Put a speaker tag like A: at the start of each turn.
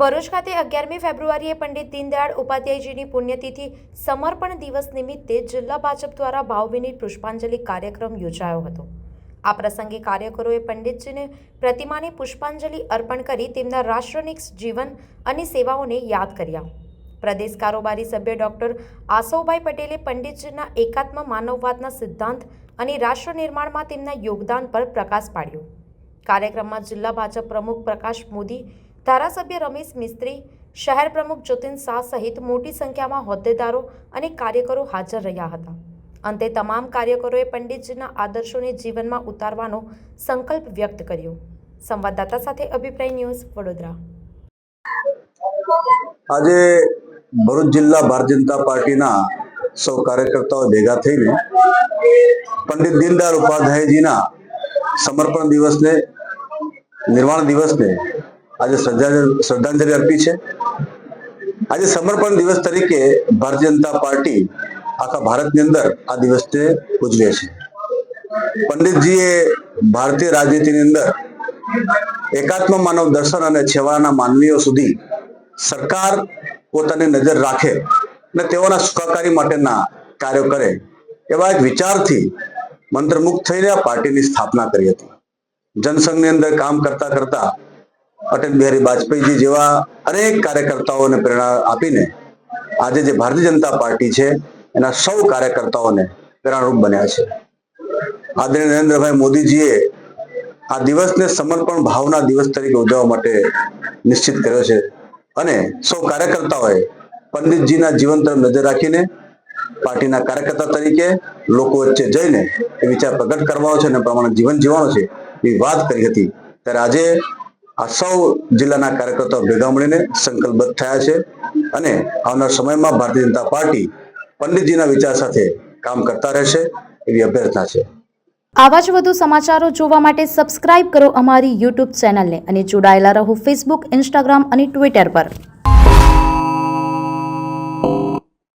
A: ભરૂચ ખાતે અગિયારમી ફેબ્રુઆરીએ પંડિત દીનદયાળ ઉપાધ્યાયજીની પુણ્યતિથિ સમર્પણ દિવસ નિમિત્તે જિલ્લા ભાજપ દ્વારા ભાવભીની પુષ્પાંજલિ કાર્યક્રમ યોજાયો હતો. આ પ્રસંગે કાર્યકરોએ પંડિતજીને પ્રતિમાને પુષ્પાંજલિ અર્પણ કરી તેમના રાષ્ટ્રનિક જીવન અને સેવાઓને યાદ કર્યા. પ્રદેશ કારોબારી સભ્ય ડોક્ટર આસવભાઈ પટેલે પંડિતજીના એકાત્મ માનવવાદના સિદ્ધાંત અને રાષ્ટ્ર નિર્માણમાં તેમના યોગદાન પર પ્રકાશ પાડ્યો. કાર્યક્રમમાં જિલ્લા ભાજપ પ્રમુખ પ્રકાશ મોદી ધારાસભ્ય રમેશ મિસ્ત્રી, શહેર પ્રમુખ જતીન શાહ સહિત મોટી સંખ્યામાં હોદ્દેદારો અને કાર્યકરો હાજર રહ્યા હતા. અંતે તમામ કાર્યકરોએ પંડિતજીના આદર્શોને જીવનમાં ઉતારવાનો સંકલ્પ વ્યક્ત કર્યો. સંવાદદાતા સાથે અભિપ્રાય ન્યૂઝ વડોદરા.
B: આજે ભરૂચ જિલ્લા ભારતીય જનતા પાર્ટીના સૌ કાર્યકર્તાઓ ભેગા થઈને પંડિત દીનદયાળ ઉપાધ્યાયજીના સમર્પણ દિવસને, નિર્વાણ દિવસને આજે શ્રદ્ધાંજલિ અર્પી છે. આજે સમર્પણ દિવસ તરીકે ભારતીય જનતા પાર્ટી આખા ભારતની અંદર આ દિવસને ઉજવે છે. પંડિતજીએ ભારતીય રાજનીતિની અંદર એકાત્મ માનવ દર્શન અને છેવાના માનવીઓ સુધી સરકાર પોતાની નજર રાખે અને તેઓના સુખાકારી માટેના કાર્યો કરે એવા એક વિચારથી મંત્રમુગ્ધ થઈને આ પાર્ટીની સ્થાપના કરી હતી. જનસંઘની અંદર કામ કરતા કરતા અટલ બિહારી વાજપેયીજી જેવા અનેક કાર્યકર્તાઓને પ્રેરણા આપીને આજે જે ભારતીય જનતા પાર્ટી છે, એના સૌ કાર્યકર્તાઓને પ્રેરણારૂપ બન્યા છે. આદરણીય નરેન્દ્રભાઈ મોદીજીએ આ દિવસને સમર્પણ ભાવના દિવસ તરીકે ઉજવવા માટે નિશ્ચિત કર્યો છે અને સૌ કાર્યકર્તાઓએ પંડિતજીના જીવન તરફ નજર રાખીને પાર્ટીના કાર્યકર્તા તરીકે લોકો વચ્ચે જઈને એ વિચાર પ્રગટ કરવાનો છે અને પ્રમાણે જીવન જીવવાનું છે એ વાત કરી હતી. ત્યારે આજે આ સૌ જિલ્લાના કાર્યકર્તાઓ ભેગા મળીને સંકલ્પબદ્ધ થયા છે અને આવનાર સમયમાં ભારતીય જનતા પાર્ટી પંડિતજીના વિચાર સાથે કામ કરતા રહેશે એવી અભ્યર્થના છે.
A: આવા જ વધુ સમાચારો જોવા માટે સબસ્ક્રાઇબ કરો અમારી યુટ્યુબ ચેનલને અને જોડાયેલા રહો ફેસબુક ઇન્સ્ટાગ્રામ અને ટ્વિટર પર.